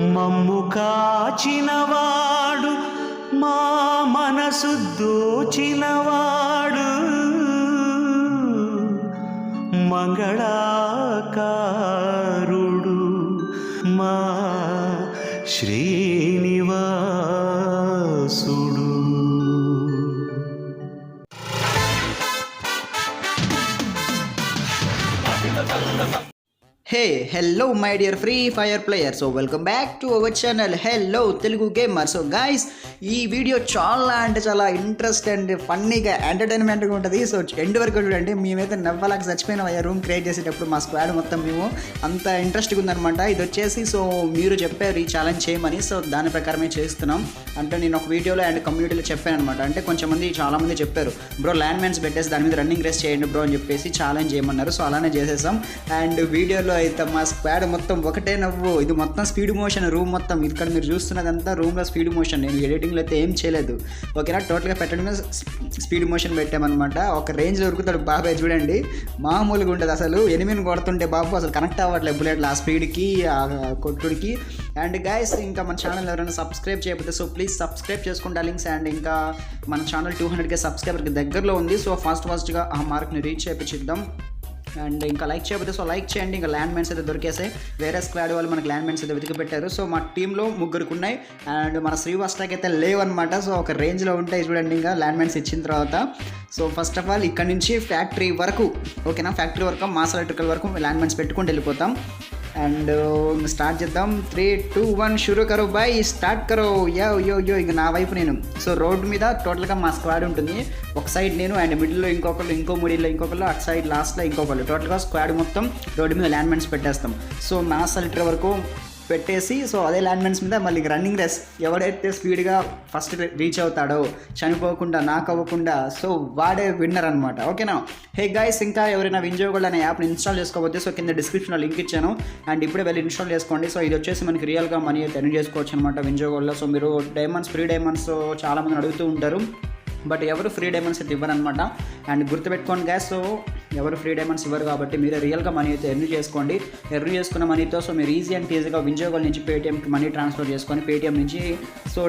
మమ్ము కాచినవాడు మా మనసు దోచినవాడు. మంగళాకా hey hello my dear free fire player so welcome back to our channel hello Telugu gamer so guys ఈ వీడియో చాలా అంటే చాలా ఇంట్రెస్ట్ అండ్ ఫన్నీగా ఎంటర్టైన్మెంట్గా ఉంటుంది. సో ఎండ్ వరకు చూడండి. మేమైతే నవ్వలాగా చచ్చిపోయిన అయ్యా. రూమ్ క్రియేట్ చేసేటప్పుడు మా స్క్వాడ్ మొత్తం మేము అంత ఇంట్రెస్ట్గా ఉందన్నమాట. ఇది వచ్చేసి సో మీరు చెప్పారు ఈ ఛాలెంజ్ చేయమని. సో దాని ప్రకారమే చేస్తున్నాం. అంటే నేను ఒక వీడియోలో అండ్ కమ్యూనిటీలో చెప్పాను అనమాట అంటే కొంచెం మంది చాలా మంది చెప్పారు. బ్రో ల్యాండ్ మ్యాన్స్ పెట్టేసి దాని మీద రన్నింగ్ రేస్ చేయండి బ్రో అని చెప్పేసి ఛాలెంజ్ చేయమన్నారు. సో అలానే చేసేసాం. అండ్ వీడియోలో అయితే మా స్క్వాడ్ మొత్తం ఒకటే నవ్వు. ఇది మొత్తం స్పీడ్ మోషన్ రూమ్ మొత్తం. ఇక్కడ మీరు చూస్తున్నదంతా రూమ్లో స్పీడ్ మోషన్ నేను ఎడిటింగ్లో అయితే ఏం చేయలేదు. ఓకేనా? టోటల్గా పెట్టడమే స్పీడ్ మోషన్ పెట్టామన్నమాట. ఒక రేంజ్లో ఉరుకుతాడు బాబాయ్ చూడండి. మామూలుగా ఉంటుంది అసలు. ఎనిమిది కొడుతుంటే బాబు అసలు కనెక్ట్ అవ్వట్లేదు బుల్లెట్లు ఆ స్పీడ్కి ఆ కొట్టుడికి. అండ్ గైస్ ఇంకా మన ఛానల్ ఎవరైనా సబ్స్క్రైబ్ చేయకపోతే సో ప్లీజ్ సబ్స్క్రైబ్ చేసుకుంటా లింక్స్. అండ్ ఇంకా మన ఛానల్ టూ హండ్రెడ్కే సబ్స్క్రైబర్కి దగ్గరలో ఉంది. సో ఫాస్ట్ ఫాస్ట్గా ఆ మార్క్ని రీచ్ చేయించిద్దాం. అండ్ ఇంకా లైక్ చేయకపోతే సో లైక్ చేయండి. ఇంకా ల్యాండ్ మైన్స్ అయితే దొరికేసాయి. వేరే స్క్వాడ్ వాళ్ళు మన ల్యాండ్ మైన్స్ అయితే వెతికి పెట్టారు సో మా టీంలో ముగ్గురికి ఉన్నాయి. అండ్ మన శ్రీవాస్టాక్ అయితే లేవన్నమాట. సో ఒక రేంజ్లో ఉంటాయి చూడండి ఇంకా ల్యాండ్ మైన్స్ ఇచ్చిన తర్వాత. సో ఫస్ట్ ఆఫ్ ఆల్ ఇక్కడ నుంచి ఫ్యాక్టరీ వరకు ఓకేనా ఫ్యాక్టరీ వరకు మాస్ ఎలక్ట్రికల్ వరకు ల్యాండ్ మైన్స్ పెట్టుకుంటూ వెళ్ళిపోతాం. అండ్ స్టార్ట్ చేద్దాం. త్రీ టూ వన్ షురూ కరో బాయ్ స్టార్ట్ కరో. యో యో యో ఇంక నా వైపు నేను. సో రోడ్డు మీద టోటల్గా మా స్క్వాడ్ ఉంటుంది. ఒక సైడ్ నేను అండ్ మిడిల్లో ఇంకొకళ్ళు ఇంకో మిడిల్లో ఇంకొకళ్ళు అటు సైడ్ లాస్ట్లో ఇంకొకళ్ళు. టోటల్గా స్క్వాడ్ మొత్తం రోడ్డు మీద ల్యాండ్మెంట్స్ పెట్టేస్తాం. సో నా సెలెక్టర్ వరకు పెట్టేసి సో అదే ల్యాండ్ మైన్స్ మీద మళ్ళీ రన్నింగ్ రేస్ ఎవడైతే స్పీడ్గా ఫస్ట్ రీచ్ అవుతాడో చనిపోకుండా నాక్ అవ్వకుండా సో వాడే విన్నర్ అనమాట ఓకేనా హే గైస్ ఇంకా ఎవరైనా వింజో గోల్డ్ అనే యాప్ని ఇన్స్టాల్ చేసుకోకపోతే సో కింద డిస్క్రిప్షన్లో లింక్ ఇచ్చాను. అండ్ ఇప్పుడే వెళ్ళి ఇన్స్టాల్ చేసుకోండి. సో ఇది వచ్చేసి మనకి రియల్గా మనీ అయితే ఎర్న్ చేసుకోవచ్చు అనమాట వింజో గోల్డ్లో సో మీరు డైమండ్స్ ఫ్రీ డైమండ్స్ చాలా మంది అడుగుతూ ఉంటారు. బట్ ఎవరు ఫ్రీ డైమండ్స్ అయితే ఇవ్వరనమాట అండ్ గుర్తుపెట్టుకోండి గ్యాస్ సో ఎవరు ఫ్రీ డైమండ్స్ ఇవ్వరు కాబట్టి మీరు రియల్గా మనీ అయితే ఎర్న్ చేసుకోండి. ఎర్న్ చేసుకున్న మనీతో సో మీరు ఈజీ అండ్ ఈజీగా వినియోగాల నుంచి పేటీఎంకి మనీ ట్రాన్స్ఫర్ చేసుకొని పేటీఎం నుంచి సో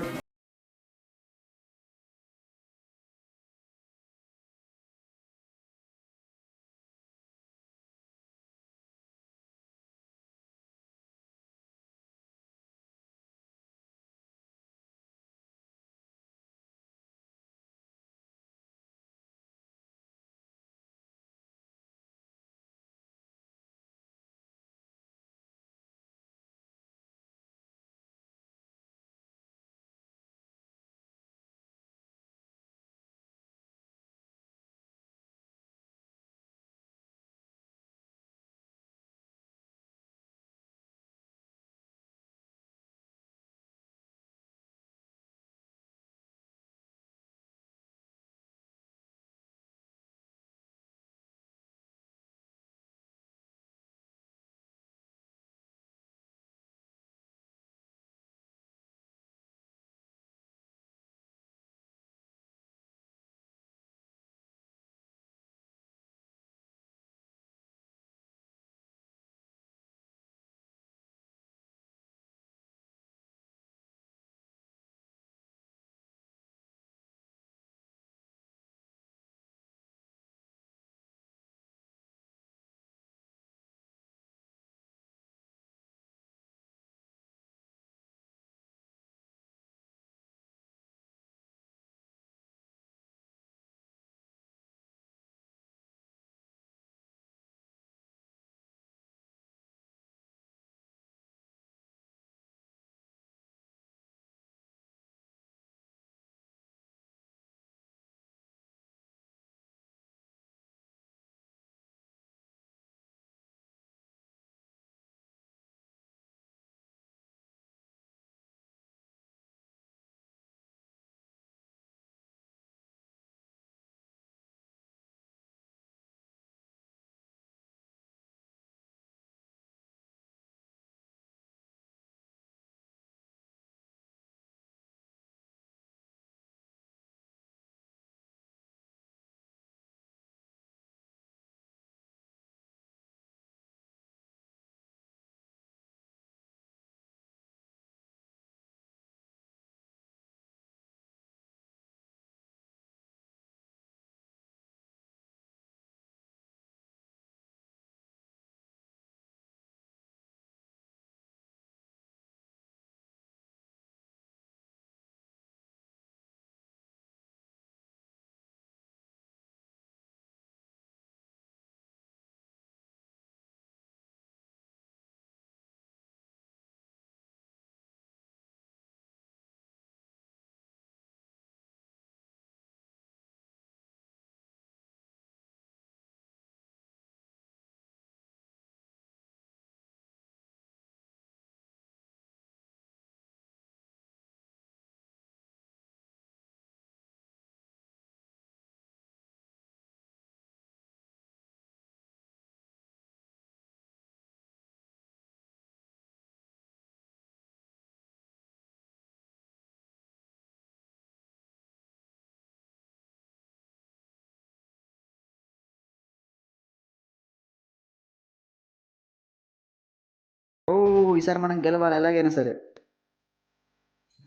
ఈసారి మనం గెలవాలి ఎలాగైనా సరే.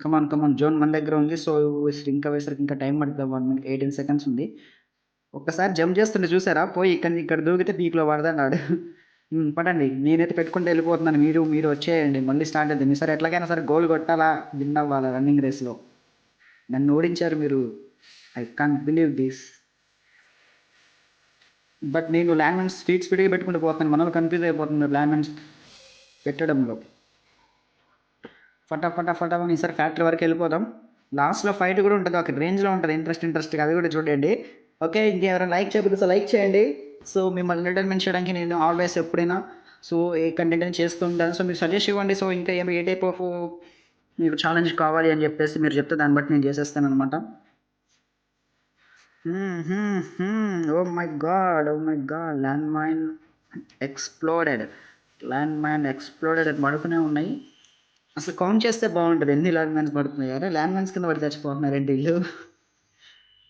కమాన్ కమాన్ జోన్ మన దగ్గర ఉంది సో ఇంకా వేసరికి ఇంకా టైం పడుతుంది వన్ మినిట్ ఎయిటీన్ సెకండ్స్ ఉంది. ఒక్కసారి జంప్ చేస్తుండే చూసారా? పోయి ఇక్కడ ఇక్కడ దూకితే పీక్లో పడదన్నాడు. పడండి నేనైతే పెట్టుకుంటే వెళ్ళిపోతున్నాను మీరు మీరు వచ్చేయండి మళ్ళీ స్టార్ట్ అవుతుంది సరే ఎట్లాగైనా సరే గోల్ కొట్టాలా విన్ అవ్వాలా రన్నింగ్ రేస్లో నన్ను ఓడించారు మీరు. I can't believe this but నేను ల్యాండ్మెన్స్ స్పీడ్ స్పీడ్గా పెట్టుకుంటూ పోతాను మనలో కన్ఫ్యూజ్ అయిపోతుంది ల్యాండ్మెన్స్ పెట్టడంలో. ఫటాఫట ఫటా ఈసారి ఫ్యాక్టరీ వరకు వెళ్ళిపోదాం. లాస్ట్లో ఫైట్ కూడా ఉంటుంది ఒక రేంజ్లో ఉంటుంది ఇంట్రెస్ట్ ఇంట్రెస్ట్గా అది కూడా చూడండి. ఓకే ఇంకెవరైనా లైక్ చేయకపోతే లైక్ చేయండి. సో మిమ్మల్ని ఎంటర్టైన్మెంట్ చేయడానికి నేను ఆల్వేస్ ఎప్పుడైనా సో ఏ కంటెంట్ అని చేస్తూ ఉంటాను. సో మీరు సజెస్ట్ ఇవ్వండి. సో ఇంకా ఏమి ఏ టైప్ ఆఫ్ మీకు ఛాలెంజ్ కావాలి అని చెప్పేసి మీరు చెప్తే దాన్ని బట్టి నేను చేసేస్తాను అనమాట ఓ my god oh my god land mine exploded land mine exploded అని పడుకునే ఉన్నాయి. అసలు కౌంట్ చేస్తే బాగుంటుంది. ఎన్ని ల్యాండ్ మైన్స్ పడుతున్నాయి అరే ల్యాండ్ మైన్స్ కింద పడి చచ్చిపోతున్నారు ఏంటి ఇల్లు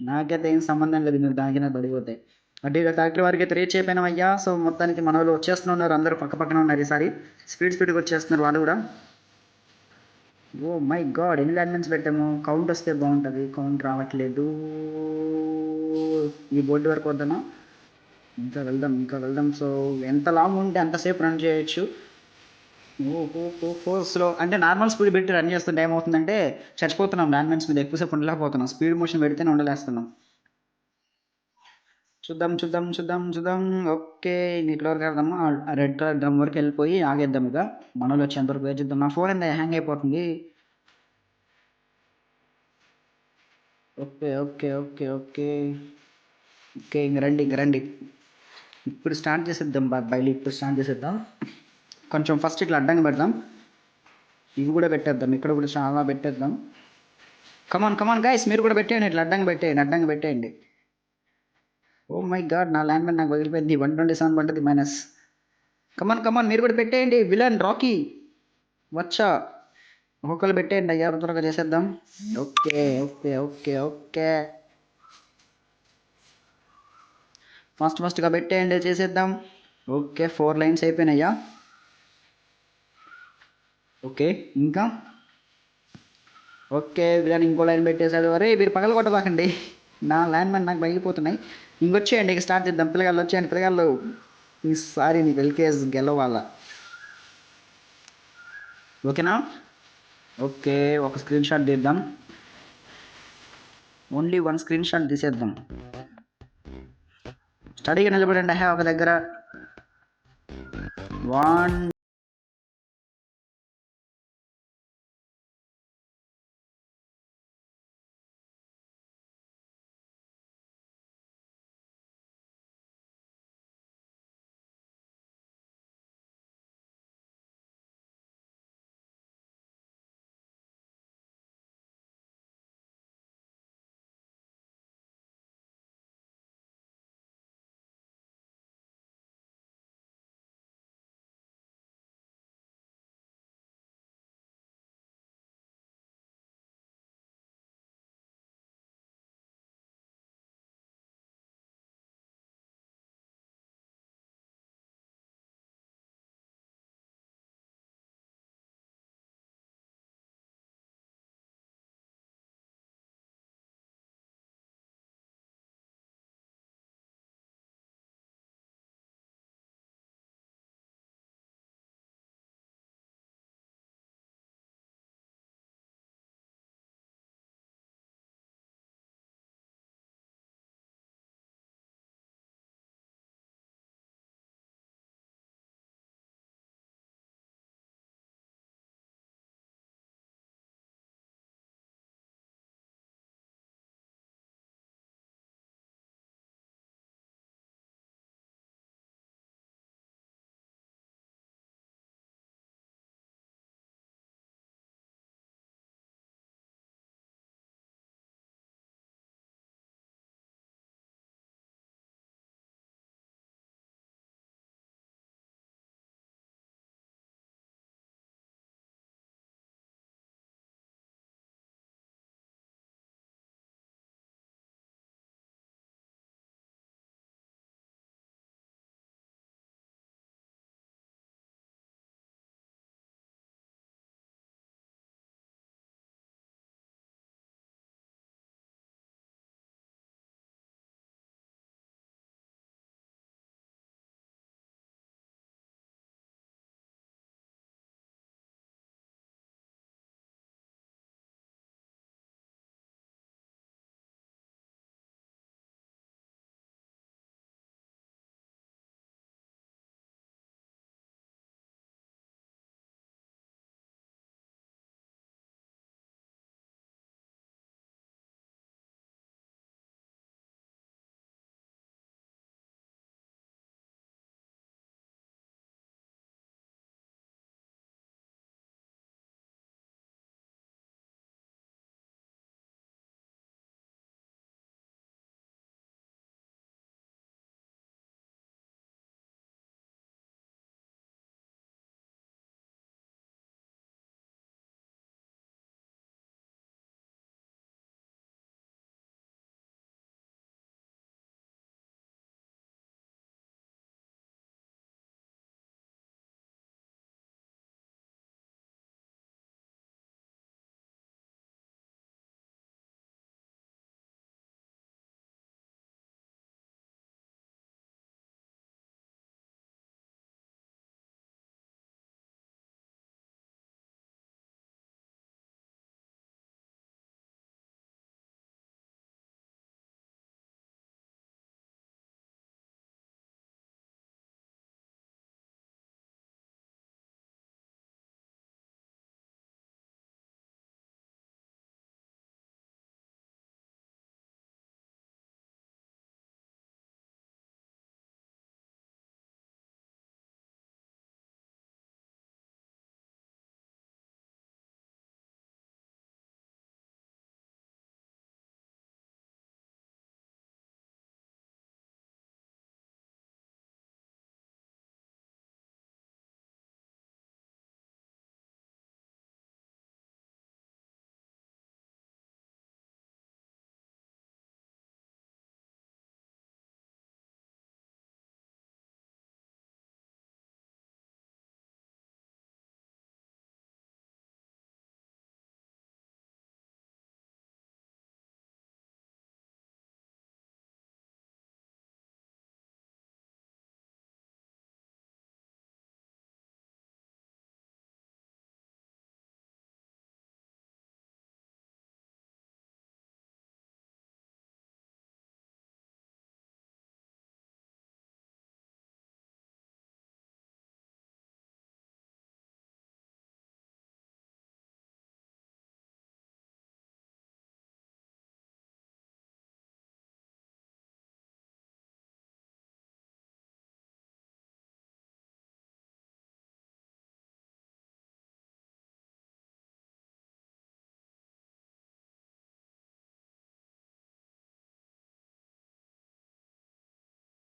నాకైతే ఏం సంబంధం లేదు. మీరు దానికైనా పడిపోతాయి అంటే ఇక ఫ్యాక్టరీ వరకు అయితే రీచ్ అయిపోయినాం అయ్యా. సో మొత్తానికి మన వాళ్ళు వచ్చేస్తున్నారు అందరూ పక్క పక్కన ఉన్నారు ఈసారి. స్పీడ్ స్పీడ్గా వచ్చేస్తున్నారు వాళ్ళు కూడా. Oh my god! ఎన్ని ల్యాండ్ మైన్స్ పెట్టాము? కౌంట్ వస్తే బాగుంటుంది. కౌంట్ రావట్లేదు. ఈ బోర్డు వరకు వద్దామా ఇంకా వెళ్దాం ఇంకా వెళ్దాం. సో ఎంత లాంగ్ ఉంటే అంతసేపు రన్ చేయొచ్చు. ఓ స్లో అంటే నార్మల్ స్పీడ్ పెట్టి రన్ చేస్తుంటే ఏమవుతుందంటే చచ్చిపోతున్నాం ల్యాండ్మెన్స్ మీద ఎక్కువసేపు ఉండలేకపోతున్నాం. స్పీడ్ మోషన్ పెడితేనే ఉండలేస్తున్నాం. చూద్దాం చూద్దాం చూద్దాం చూద్దాం. ఓకే నీటిలో వరకు వెళ్దాము రెడ్ కలర్ డ్రమ్ వరకు వెళ్ళిపోయి ఆగేద్దాం ఇక. మనలో వచ్చేంత వరకు వెయిట్ చేద్దాం. నా ఫోన్ ఎంత హ్యాంగ్ అయిపోతుంది. Okay okay okay okay okay ఇంక రండి ఇంక రండి. ఇప్పుడు స్టార్ట్ చేసేద్దాం బయలు ఇప్పుడు స్టార్ట్ చేసేద్దాం. కొంచెం ఫస్ట్ ఇట్లా అడ్డంగా పెడదాం. ఇవి కూడా పెట్టేద్దాం ఇక్కడ కూడా చాలా పెట్టేద్దాం. కమాన్ కమాన్ గైస్ మీరు కూడా పెట్టేయండి ఇట్లా అడ్డంగా పెట్టేయండి అడ్డంగా పెట్టేయండి. ఓ మై గాడ్ నా ల్యాండ్ మైన్ నాకు వదిలిపోయింది వన్ ట్వంటీ సెవెన్ పడ్డది minus come on come on మీరు కూడా పెట్టేయండి విలన్ రాకీ వచ్చా ఒక్కొక్కరు పెట్టేయండి అయ్యా త్వరగా చేసేద్దాం. Okay okay okay okay must ఫాస్ట్గా పెట్టేయండి చేసేద్దాం. ఓకే ఫోర్ లైన్స్ అయిపోయినాయా? ఓకే ఇంకా? ఓకే బిర్యానీ ఇంకో లైన్ పెట్టేసాడు అరే మీరు పగల కొట్టబాకండి. నా ల్యాండ్ మైన్ నాకు బయలుపోతున్నాయి ఇంకొచ్చేయండి ఇక స్టార్ట్ చేద్దాం. పిల్లగాళ్ళు వచ్చేయండి పిల్లగాళ్ళు. ఈసారి నీకు ఎల్కేజ్ గెలవాల. ఓకేనా? ఓకే ఒక స్క్రీన్ షాట్ తీద్దాం. ఓన్లీ వన్ స్క్రీన్ షాట్ తీసేద్దాం. స్టడీగా నిలబడండి. ఒక దగ్గర. వన్